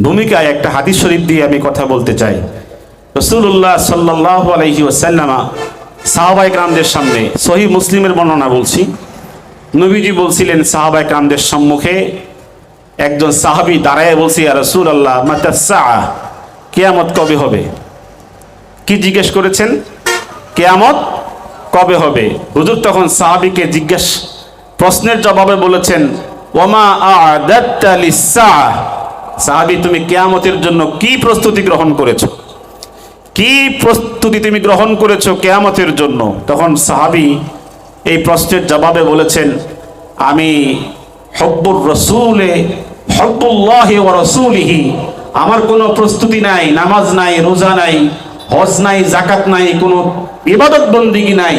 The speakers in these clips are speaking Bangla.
ভূমিকায় একটা হাদিস শরীফ দিয়ে আমি কথা বলতে চাই। রসুল্লাহ সাল্লাহ আলহি ওসাল্লামা সাহাবাই গ্রামদের সামনে সহি মুসলিমের বর্ণনা বলছি। নবীজি বলছিলেন সাহাবাই গ্রামদের সম্মুখে একজন সাহাবি দাঁড়ায় বলছি আর রসুল আল্লাহ কেয়ামত কবে হবে? কি জিজ্ঞেস করেছেন? কেয়ামত কবে হবে? হুজুর তখন সাহাবিকে জিজ্ঞেস, প্রশ্নের জবাবে বলেছেন ওমা লিসসাআ সাহাবি, তুমি কেয়ামতের জন্য কি প্রস্তুতি গ্রহণ করেছ? কি প্রস্তুতি তুমি গ্রহণ করেছ কেয়ামতের জন্য? তখন সাহাবি এই প্রশ্নের জবাবে বলেছেন, আমি হব্বুর রসুলে, হব্বুল্লাহি ও রসুলিহি, আমার কোনো প্রস্তুতি নাই, নামাজ নাই, রোজা নাই, হজ নাই জাকাত নাই, কোনো ইবাদত বন্দিগি নাই।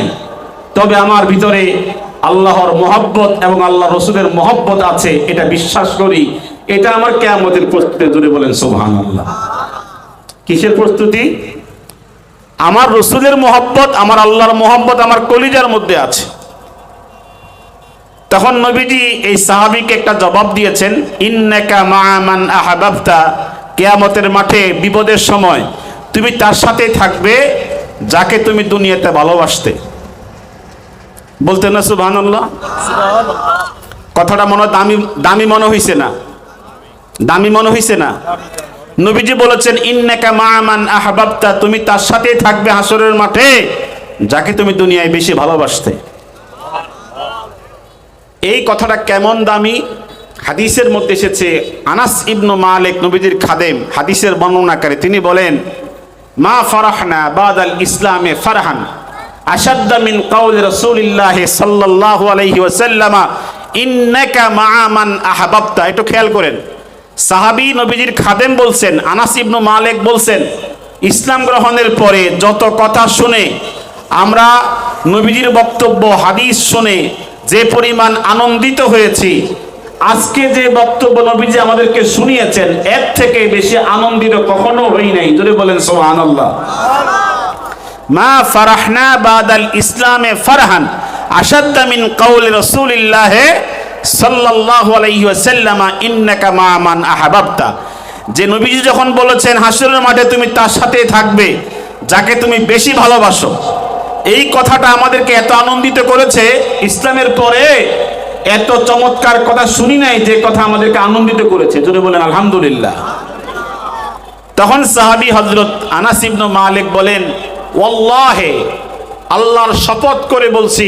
তবে আমার ভিতরে আল্লাহর মহব্বত এবং আল্লাহ রসুলের মহব্বত আছে, এটা বিশ্বাস করি। এটা আমার কেয়ামতের প্রস্তুতি জুড়ে বলেন সোহান আল্লাহ কিসের প্রস্তুতি? আমার রসুলের মহব্বত আমার আল্লাহর মহব্বত আমার কলিজার মধ্যে আছে। তখন নবীজি এই সাহাবিকে একটা জবাব দিয়েছেন ইন্নাকা মাআমান আহাবাবতা। কেয়ামতের মাঠে বিপদের সময় তুমি তার সাথে থাকবে যাকে তুমি দুনিয়াতে ভালোবাসতে। বলতে না সুবহানাল্লাহ। কথাটা মনে হয় দামি দামি মনে হইছে না। দামি মনে হইছে না। নবীজি বলেছেন, ইন্নাকা মাআমান আহাবাবতা তুমি তার সাথেই থাকবে হাসরের মাঠে, যাকে তুমি দুনিয়ায় বেশি ভালোবাসতে। এই কথাটা কেমন দামি? হাদিসের মধ্যে এসেছে, আনাস ইবনু মালিক, নবীজির খাদেম হাদিসের বর্ণনাকারী তিনি বলেন, মা ফারাহনা বাদাল ইসলামে ফারহান আসাদ্দা মিন কাউল রাসূলিল্লাহ সাল্লাল্লাহু আলাইহি ওয়াসাল্লামা, ইন্নাকা মাআমান আহাবাবতা একটু খেয়াল করেন। সাহাবী নবীজির খাদেম বলছেন, আনাস ইবনু মালিক বলছেন, ইসলাম গ্রহণের পরে যত কথা শুনে, আমরা নবীজির বক্তব্য, হাদিস শুনে যে পরিমাণ আনন্দিত হয়েছি, আজকে যে বক্তব্য নবীজি আমাদেরকে শুনিয়েছেন, এর থেকে বেশি আনন্দিত কখনো হই নাই। যদি বলেন, সুবহানাল্লাহ। মা ফারাহনা বাদাল ইসলামে ফারহান আসাদ্দা মিন কাউল রাসূলিল্লাহ সাল্লাল্লাহু আলাইহি ওয়াসাল্লাম ইন্নাকা মা মান আহাবাবতা। যে নবীজি যখন বলেছেন, হাসরের মাঠে তুমি তার সাথে থাকবে, যাকে তুমি বেশি ভালোবাসো। এই কথাটা আমাদেরকে এত আনন্দিত করেছে, ইসলামের পরে এত চমৎকার কথা শুনি নাই, যে কথা আমাদেরকে আনন্দিত করেছে। যদি বলেন, আলহামদুলিল্লাহ। তখন সাহাবি হজরত আনাস ইবনু মালিক বলেন, ওয়াল্লাহে, আল্লাহর শপথ করে বলছি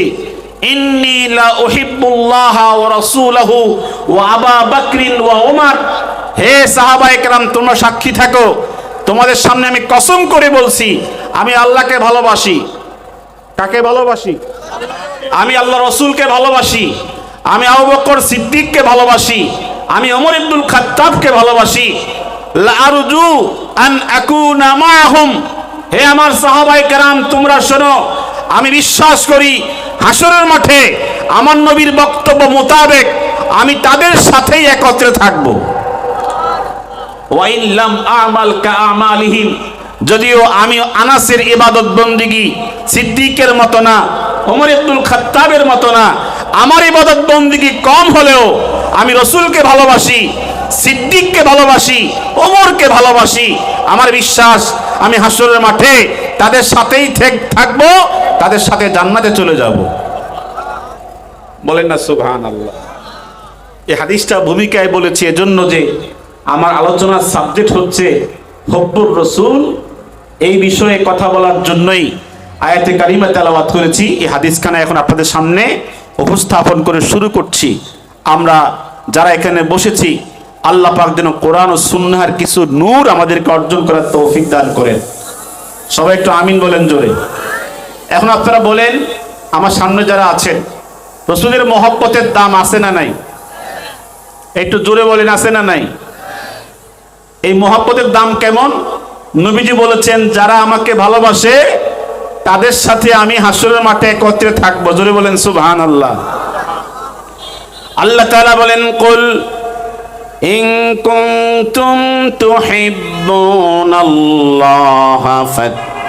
ইন্নী লা উহিব্বুল্লাহ ওয়া রাসূলাহু ওয়া আবা বকরিন ওয়া উমর। হে সাহাবা একরাম তোমরা সাক্ষী থাকো। তোমাদের সামনে আমি কসম করে বলছি, আমি আল্লাহকে ভালোবাসি। কাকে ভালোবাসি? আমি আল্লাহ রসুলকে ভালোবাসি। আমি আবু বকর সিদ্দিককে ভালোবাসি। আমি ওমর ইবনুল খাত্তাবকে ভালোবাসি। লারজু আন আকুনা মাআহুম। হে আমার সাহাবায়ে কেরাম, তোমরা শোনো, আমি বিশ্বাস করি হাসরের মাঠে আমার নবীর বক্তব্য মোতাবেক আমি তাদের সাথেই একত্রে থাকব। কা যদিও আমি আনাসের ইবাদত বন্দিগি সিদ্দিকের মতো না, ওমর আব্দুল খাত্তাবের মতো না, আমার ইবাদত বন্দিগি কম হলেও আমি রসুলকে ভালোবাসি, সিদ্দিককে ভালোবাসি, ওমরকে ভালোবাসি। আমার বিশ্বাস, আমি হাসরের মাঠে তাদের সাথেই থেক- থাকব তাদের সাথে জান্নাতে চলে যাব। বলেন না সুবহান আল্লাহ এই হাদিসটা ভূমিকায় বলেছি এজন্য যে আমার আলোচনার সাবজেক্ট হচ্ছে হব্বুর রসুল। এই বিষয়ে কথা বলার জন্যই আয়াতে কারিমা তেলাওয়াত করেছি। এই হাদিসখানা এখন আপনাদের সামনে উপস্থাপন করে শুরু করছি। আমরা যারা এখানে বসেছি, আল্লাহ পাক যেন কোরআন ও সুন্নাহার কিছু নূর আমাদেরকে অর্জন করার তৌফিক দান করেন। সবাই একটু আমিন বলেন জোরে। এখন আপনারা বলেন, আমার সামনে যারা আছেন, রসুলের মহব্বতের দাম আছে না নাই? একটু জোরে বলেন, আছে না নাই? এই মহব্বতের দাম কেমন? নবীজি বলেছেন, যারা আমাকে ভালোবাসে, তাদের সাথে আমি হাসরের মাঠে একত্রে থাকব। জোরে বলেন সুবহান আল্লাহ আল্লাহ তাআলা বলেন, কুল ইন কুনতুম তুহিব্বুনাল্লাহ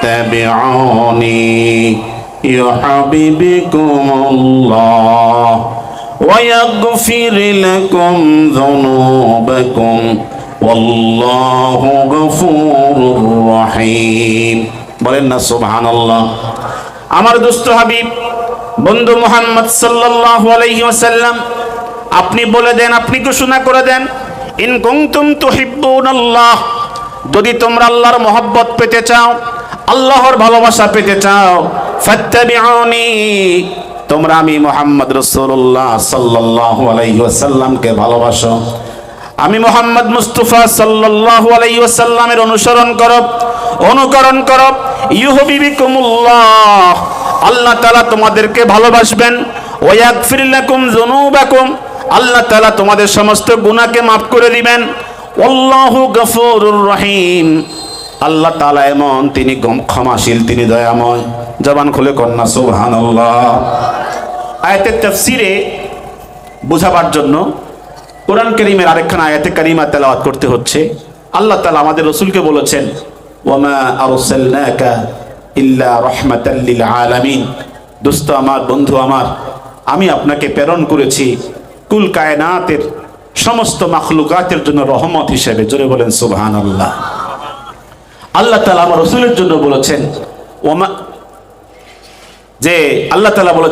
ফাত্তাবিউনি ইউহিব্বুকুমুল্লাহ ويغفر لكم ذنوبكم ওয়াল্লাহু গফুরুর রহিম বলেন না সুবহানাল্লাহ আমার দুস্থ হাবিব বন্ধু মুহাম্মদ সাল্লাল্লাহু আলাইহি ওয়াসাল্লাম আপনি বলে দেন আপনি ঘোষণা করে দেন ইন কুনতুম তুহিব্বুনাল্লাহ যদি তোমরা আল্লাহর মহব্বত পেতে চাও আল্লাহর ভালোবাসা পেতে চাও, ফাত্তাবিউনি, তোমরা আমি মোহাম্মদ রসুল্লাহ সাল্লাল্লাহু আলাইহি ওয়াসাল্লামকে ভালোবাসো। আমি মোহাম্মদ মুস্তাফা সাল্লাল্লাহু আলাইহি ওয়াসাল্লামের অনুসরণ করো, অনুকরণ করো। ইউহবিবিকুমুল্লাহ, আল্লাহ তাআলা তোমাদেরকে ভালোবাসবেন। ওয়াগফির লাকুম যুনুবাকুম, আল্লাহ তাআলা তোমাদের সমস্ত গুনাহকে মাফ করে দিবেন। আল্লাহু গফুরুর রহিম। আল্লাহ তালা এমন, তিনি ক্ষমাশীল, তিনি দয়াময়। জবান খুলে কন্যা, সুবহানাল্লাহ। আয়াতের তাফসিরে বোঝাবার জন্য কোরআন করিমের আরেকখানা আয়াতে কারিমা তেলাওয়াত করতে হচ্ছে। আল্লাহ তালা আমাদের রসুলকে বলেছেন দোস্ত আমার, বন্ধু আমার, আমি আপনাকে প্রেরণ করেছি কুল কায়নাতের সমস্ত মাখলুকাতের জন্য রহমত হিসেবে। জোরে বলেন, সুবহানাল্লাহ। আল্লাহ তাআলা আমার রসুলের জন্য বলেছেন ওমা যে আল্লাহ তালা বলেছেন